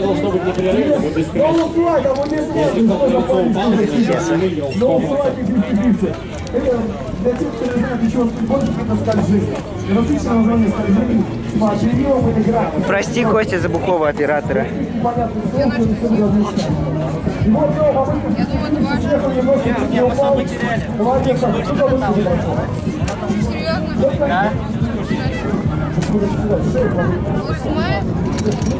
Соревнование должно быть непрерывным и бесконечным. Если кто-то лицо упал, для тех, кто не знает, ничего больше, это или график. Прости, Костя, забухого оператора. Непонятный слов, он все различает. И вот снова попытка сверху немножко чуть не упал. Молодец, Саша, что там выше пошел? Серьезно? Вы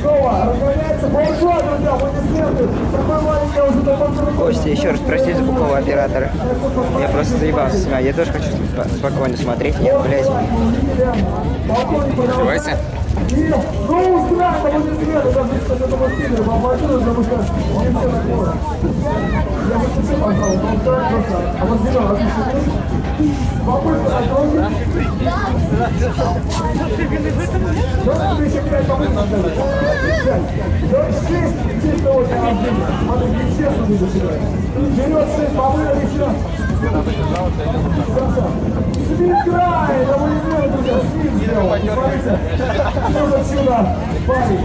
Снова разгоняется. Большой, друзья. Такой маленький уже такой Костя, еще раз прости забухого оператора. Я просто заебался снимать. Я тоже хочу спо- спокойно смотреть. Нет, блядь. Открывайся. И, ну, устраивает аплодисменты, даже если это стиле, поаплодируют, потому что не все такое. Я бы все, пожалуйста, он устраивает просто. А вот. Попытка откройте. Вперед шесть попыток еще. Спин край, да вы не сделали, друзья, спин сделал. За чудо, парень.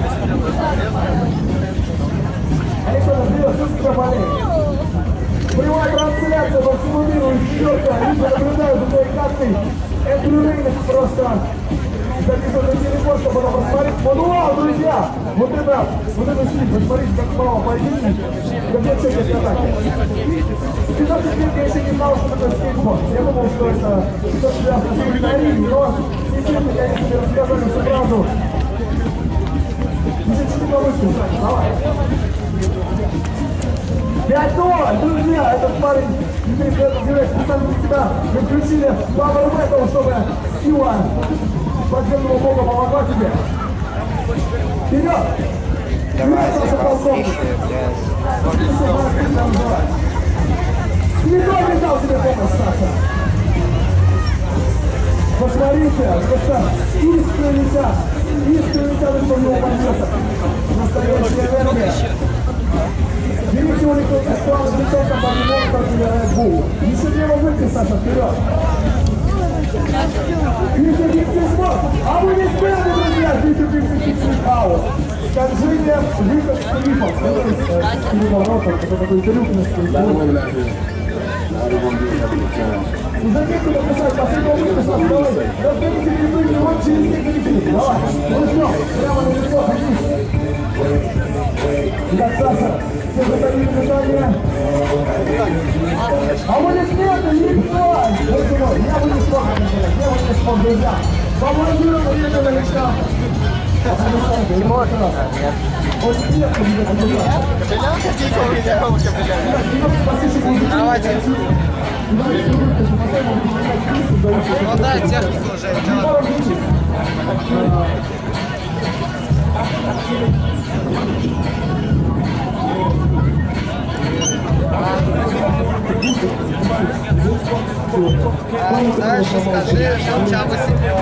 Александр, привет, что с тебя болеет? Прямая трансляция по всему миру из Нью-Йорка. Люди наблюдают за твоей каткой. Это рынок просто записывать на телефон, чтобы потом посмотреть. Вот вау, друзья! Вот это, вот это стиль, вы как мало поединок, как я чекаю атаки. 15 лет я еще не знал, что такое скейтборд. Я думал, что это что-то связано с викториной, но естественно, конечно, мне рассказали всю правду. Чуть-чуть повыше, Саня, давай. 5-0, друзья, этот парень Федоров является специально для тебя. Мы включили Power Metal, чтобы сила подземного бога помогла тебе. Вперед! Давай, Саша Полковник! не дал тебе помощь, Саша. Посмотрите, просто искренне летят, искренне летят, у него поднялся. Саша, вперед. Еще Пиксельсмот. А вы не спели, друзья, Дмитрий Пиксельсмот Хаус. Скольжение, выход с клипом. Это клипом Ротор, это такой трюк Уже некуда писать, последнего выпуска, давай. Разберите перепрыгни, вот через них перепрыгни. Давай, ну ждем, прямо на лицо, Саша, все готовили питание. А вы не смеете, никто! Мой, я не это сделать, я не смог, друзья. Поаплодируем Владимиру Александру. Тимур, он смех у меня, друзья. Давайте. Ну да, технику уже делать. А дальше скажи, что чабы себе.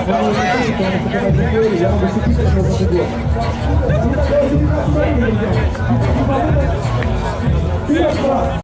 Вперед, брат!